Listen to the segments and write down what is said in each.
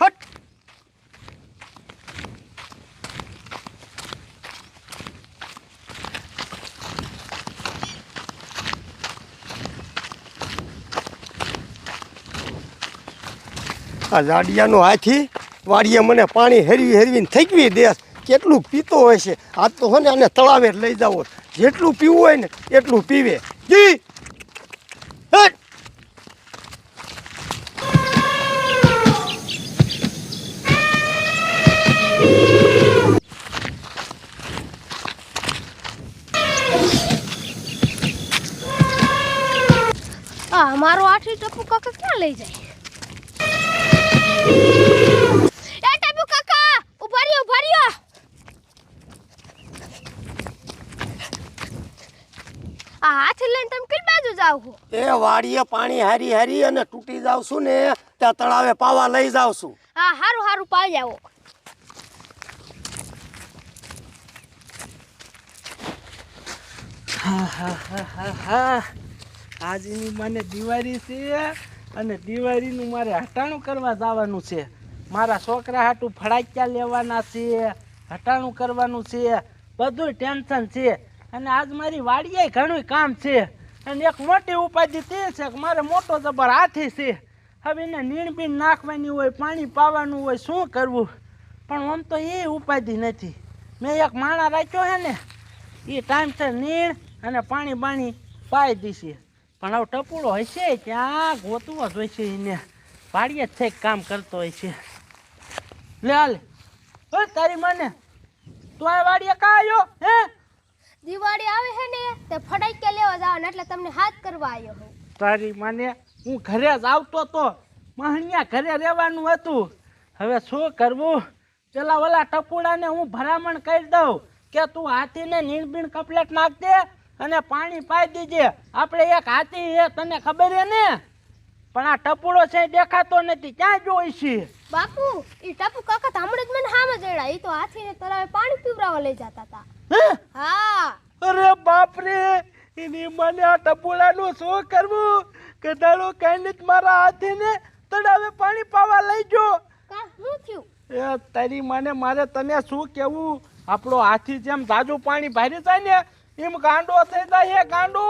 હટ આ જાડિયાનો હાથી વાડીએ મને પાણી હેરવી હેરવીને થકવી દે. કેટલું પીતો હોય છે. આ તો હોય ને આને તળાવે લઈ જાવો જેટલું પીવું હોય ને એટલું પીવે. જી. આ મારો આઠી ટપુ કાકા ક્યાં લઈ જાય? એ ટપુ કાકા ઊભા રહ્યો ઊભા રહ્યો. આ હાથ લઈને તમે કઈ બાજુ જાવ છો? એ વાડીએ પાણી હારી હારી અને તૂટી જાવ છું ને ત્યાં તળાવે પાવા લઈ જાવ છું. હા હારું હારું પાઈ આવો. હા આજની મને દિવાળી છે અને દિવાળીનું મારે હટાણું કરવા જવાનું છે. મારા છોકરા હાટું ફળાક્યા લેવાના છે, હટાણું કરવાનું છે બધું ટેન્શન છે. અને આજ મારી વાડીએ ઘણું કામ છે. અને એક મોટી ઉપાધિ તે છે કે મારે મોટો જબર હાથી છે. હવે એને નીણબીણ નાખવાની હોય, પાણી પાવાનું હોય, શું કરવું? પણ આમ તો એ ઉપાધિ નથી. મેં એક માણા રાખ્યો છે ને, એ ટાઈમસર નીણ અને પાણી બાણી પાઈ દીશે. પણ હવે ટપુડો હશે ક્યાં? ગોતવો જ હોય છે એને. વાડીએ જ થઈ કામ કરતો હોય છે. લે હાલ. તારી મને. તું આ વાડીએ કા આવ્યો હે? દિવાળી આવે છે ને તે ફડાક્યા લેવા જવાના એટલે તમને હાથ કરવા આવ્યો હું. તારી માને હું ઘરે જ આવતો તો મહણિયા ઘરે રહેવાનું હતું. હવે શું કરવું? પેલા ઓલા ટપુડાને હું ભલામણ કરી દઉં કે તું હાથીને નીણબીણ કપલેટ નાખ દે. અને પાણી પાઈ દીજે. આપણે એક હાથી છે તને ખબર હે ને? પણ આ ટપુડો છે દેખાતો નથી. ક્યાં જોઈ છે? બાપુ એ ટપુ કાકા હમણાં જ મને હામે જડ્યા એ તો હાથીને તળાવે પાણી પીવરાવા લઈ જતા હતા. હા? અરે બાપરે એની મને આ ટપુડાનું શું કરવું? કે દાડો કઈ નથી મારા હાથીને તળાવે પાણી પાવા લઈ જો. કા શું થયું? એ તારી મને મારે તને શું કેવું? આપણો હાથી જેમ તાજું પાણી ભરી જાય ને એમ ગાંડો થઈ જાય હે ગાંડો.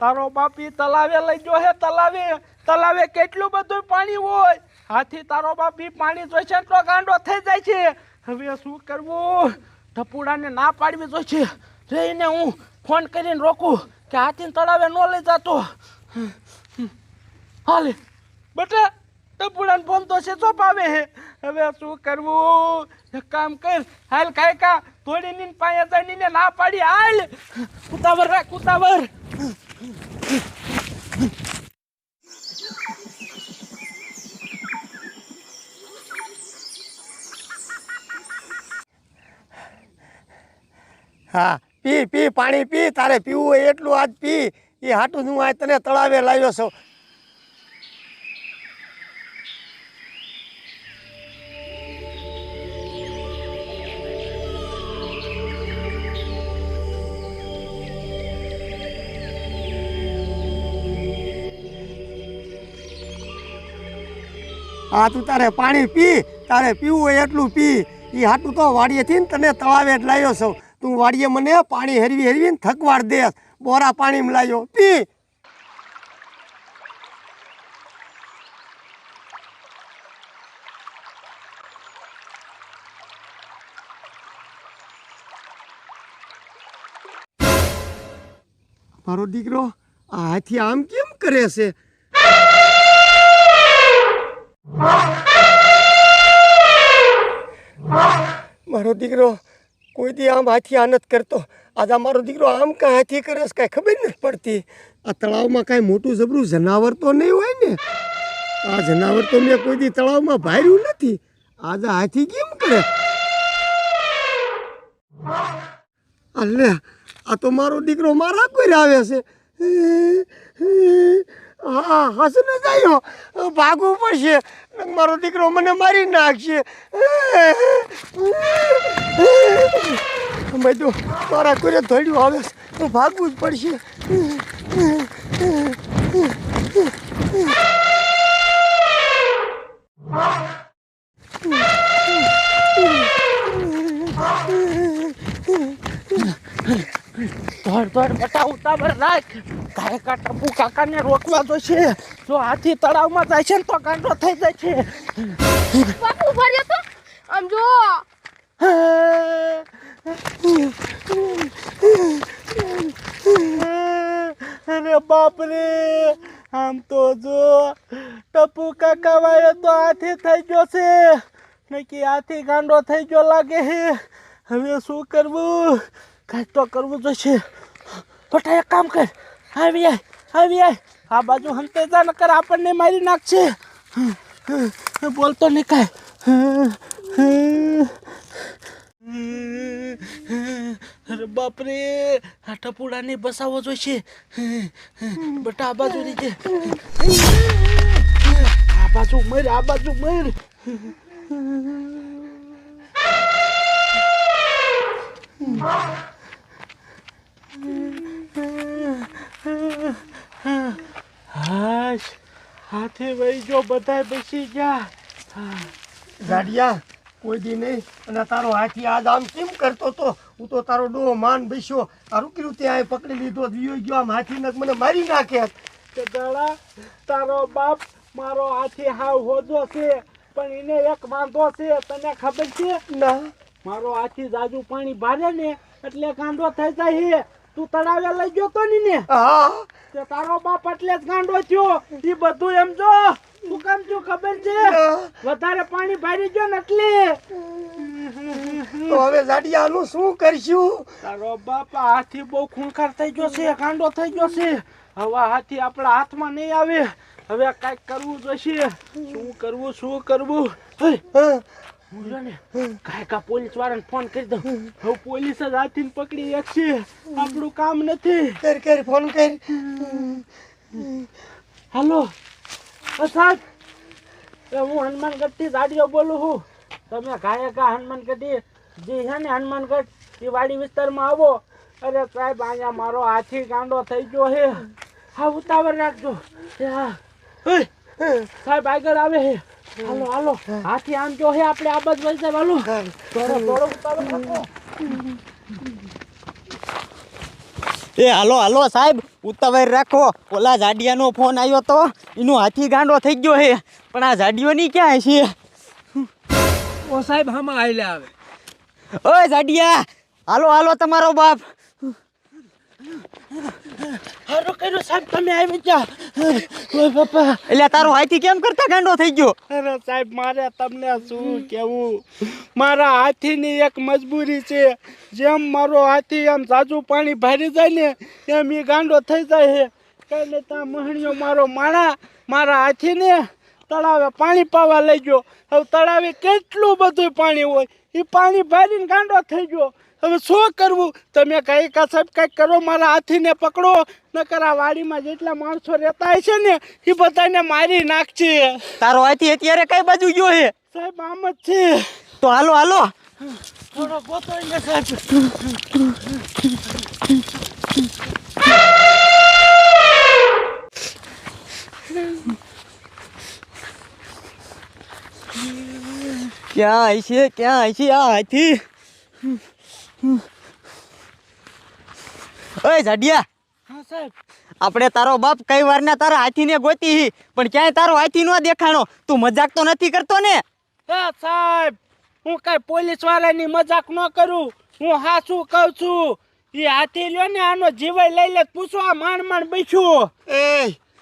તારો બાપી તલાવે લઈ ગયો હે તલાવે. તલાવે કેટલું બધું પાણી હોય. હાથી તારો બાપી પાણી જોઈશે તો ગાંડો થઈ જાય છે. હવે શું કરવું? ધપુડાને ના પાડવી જોઈશે જઈને હું ફોન કરીને રોકું કે હાથી તળાવે ન લઈ જતો. હાલે. બટા ટપુડાને ફોન તો છે ચોપાવે હે. હવે શું કરવું? કામ કર, હાલ કાય કા તોડી નીન પાસે ને ના પાડી, હાલ. કુતાવર રાખ, કુતાવર. હા, પી પી, પાણી પી, તારે પીવું એટલું આજ પી. એ હાટું હું આજ તને તળાવે લાવ્યો છું. હા તું તારે પાણી પી, તારે પીવું હોય એટલું પી. એ હાટું તો વાડીએથી તને તળાવે જ લાવ્યો છું. તું વાડીએ મને પાણી હેરવી હેરવીને થકવાડ દે બોરા પાણીમાં લાવ્યો પી. મારો દીકરો, આ હાથી આમ કેમ કરે છે? મારો દીકરો કોઈ દી આમ હાથી આનંદ કરતો? આજે મારો દીકરો આમ કાંઈ હાથી કરે કાંઈ ખબર નથી પડતી. આ તળાવમાં કાંઈ મોટું જબરું જનાવર તો નહીં હોય ને? આ જનાવર તો મેં કોઈ દી તળાવમાં ભાર્યું નથી. આજે હાથી કેમ કરે? અલે આ તો મારો દીકરો મારા કોઈ આવે છે. હા, હસને જાયો ભાગવું પડશે. મારો દીકરો મને મારી નાખશે. બધું મારા કોઈ ધોડ્યું આવે તો ભાગવું જ પડશે. તો બટા ઉતાવળ રાખ. કાંઈ કા ટપુ કાકાને રોકવા દો છે. જો હાથી તળાવમાં જાય છે ને તો કાંડો થઈ જાય છે. બાપુ ભર્યો તો. આમ જો અરે બાપ રે આમ તો જો ટપુ કાકા વાયો તો હાથી થઈ ગયો છે. નકી હાથી ગાંડો થઈ ગયો લાગે છે. હવે શું કરવું? કાંઈ તો કરવું જોઈશે બટા એક કામ કર. આવી આય આવી આય. આ બાજુ હંતે જા, નકર આપણને મારી નાખશે. બોલતો નહીં કાંઈ અરે બાપરે, આ ટપુડાને બસાવો જોઈશે. બટા, આ બાજુ નીચે આ બાજુ મર, આ બાજુ મર. હાશ હાથે વહી જો બધાય બેસી ગયા. ગાડિયા કોઈ દી નહીં અને તારો હાથી આજ આમ કેમ કરતો તો? હું તો તારો ડો માન બેસ્યો. તારું કર્યું ત્યાં પકડી લીધો વિયો ગયો આમ હાથી નક મને મારી નાખે કે દાડા તારો બાપ મારો હાથી હાવ હોજો છે પણ એને એક વાંધો છે તને ખબર છે? ના. મારો હાથી જાજુ પાણી ભારે ને એટલે કાંદો થઈ જાય તું તળાવે લઈ ગયો તો ને હા. તે તારો બાપ એટલે જ ગાંડો થયો. એ બધું એમ જો શું કામ છું ખબર છે? વધારે પાણી ભરી ગયો ને એટલે. તો હવે લાડિયાનું શું કરશું? તારો બાપ હાથી બહુ ખૂંખાર થઈ ગયો છે ગાંડો થઈ ગયો છે. હવે હાથી આપણા હાથમાં નહીં આવે. હવે કાંઈક કરવું જોઈશે. શું કરવું શું કરવું? હે, હા હું ને પોલીસ વાળાને ફોન કરી દઉં. હવે પોલીસ જ હાથીને પકડી શકશે આપણું કામ નથી. કર કર ફોન કરી. હાલો. અ હું હનુમાનગઢથી ગાડીઓ બોલું છું. તમે ઘા હનુમાનગઢી જે છે ને હનુમાનગઢ એ વાડી વિસ્તારમાં આવો. અરે સાહેબ અહીંયા મારો હાથી ગાંડો થઈ ગયો છે. હા ઉતાવળ રાખજો. હા. સાહેબ આગળ આવે છે. હાલો હાલો. હાથી આમ જો હે આપણે આ બાજુ વળતા હાલો. તોરો તોરો ઉતાવળ રાખો. એ હાલો હાલો સાહેબ ઉતાવળ રાખો. ઓલા જાડિયાનો ફોન આવ્યો તો એનો હાથી ગાંડો થઈ ગયો હે. પણ આ જાડિયોની ક્યાં છે? ઓ સાહેબ હમણાં આવેલે આવે. ઓય જાડિયા હાલો હાલો તમારો બાપ. હારો કર્યું સાહેબ તમે આવી ગયા ઓય પપ્પા. એટલે તારો હાથી કેમ કરતા ગાંડો થઈ ગયો? અરે સાહેબ મારે તમને શું કેવું? મારા હાથીની એક મજબૂરી છે. જેમ મારો હાથી એમ સાજુ પાણી ભરી જાય ને એમ એ ગાંડો થઈ જાય છે. કઈ ત્યાં મહણીઓ મારો માણા મારા હાથીને તળાવે પાણી પાવા લઈ ગયો. હવે તળાવે કેટલું બધું પાણી હોય? એ પાણી ભરીને ગાંડો થઈ ગયો. હવે શું કરવું? તમે કઈ કા સાહેબ કંઈક કરો મારા હાથીને પકડો. નકર આ વાડીમાં જેટલા માણસો રહેતા હોય છે ને એ બધાને મારી નાખશે તારો હાથી અત્યારે કઈ બાજુ ગયો છે સાહેબ આમ જ છે. તો હાલો હાલો. થોડો ગોતોય ને સાહેબ. ક્યાં હશે ક્યાં હશે આ હાથી? ઓય જાડિયા. હા સાહેબ. આપણે તારો બાપ કઈ વાર ના તારા હાથીને ગોતી હી પણ ક્યાંય તારો હાથી નો દેખાણો. તું મજાક તો નથી કરતો ને? એ સાહેબ હું કઈ પોલીસ વાળાની મજાક ન કરું. હું હાસું કહું છું? એ હાથી લ્યો ને આનો જીવાય લઈ લે પૂછો આ માંડ માંડ બેઠું. એ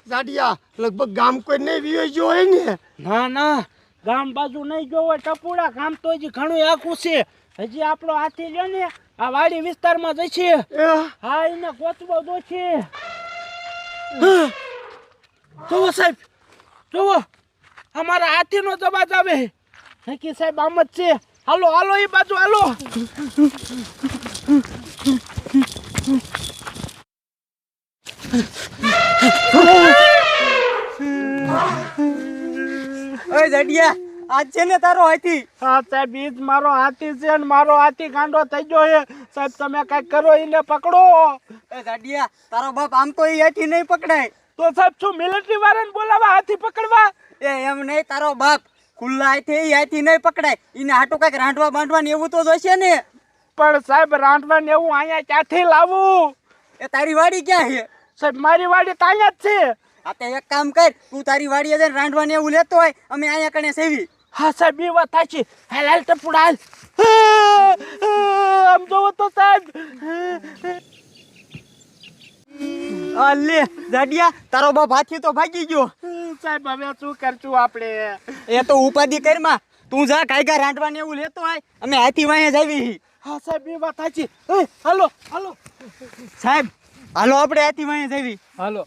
જાડિયા લગભગ ગામ કોઈ નહીં વિયો ગયો હોય ને? ના ના ગામ બાજુ નહીં જોવો ટપુડા ગામ તો હજી ઘણું આખું છે. હજી આપણો હાથી લ્યો ને આ વાડી વિસ્તારમાં જશે. એ, હા એને ગોતવો દો છે જોવો સાહેબ જોવો. અમારા હાથીનો જવાજ આવે. નક્કી સાહેબ આમ જ છે. હાલો હાલો એ બાજુ હાલો. ઓય જાડિયા આજ છે ને તારો હાથી. હા સાહેબ ઈ મારો હાથી છે ને મારો હાથી ગાંડો થઈ ગયો છે. સાહેબ તમે કંઈક કરો એને પકડો. એ જાડિયા તારો બાપ આમ તો એ હાથી નહીં પકડાય. તો સાહેબ શું મિલિટરી વાળાને બોલાવા હાથી પકડવા? એ એમ નહીં તારો બાપ ખુલ્લા હાથી એ હાથી નહીં પકડાય. એને હાટું કંઈક રાંધવા બાંધવા ને એવું તો જોઈશે ને? પણ સાહેબ રાંધવાને એવું અહીંયા ક્યાંથી લાવું? એ તારી વાડી ક્યાં છે? સાહેબ મારી વાડી તો જ છે. આ તે એક કામ કર તું તારી વાડીએ જઈને રાંધવાને એવું લેતો હોય અમે અહીંયા કણે સેવી. હા સાહેબ એ વાત થાય છે. હાલ હાલ ટપુડા હાલ. આમ જોવો તો સાહેબ. આ લે જાડિયા તારો બાપ હાથી તો ભાગી ગયો. સાહેબ હવે શું કરશું આપણે? એ તો ઉપાધિ કરમાં તું જા કાયગા રાંધવાને એવું લેતો આય. અમે હાથી વાંહે જ આવી હા. સાહેબ એ વાત સાચી હાલો હાલો. સાહેબ હાલો આપણે હાથી વાંહે જ આવી. હાલો.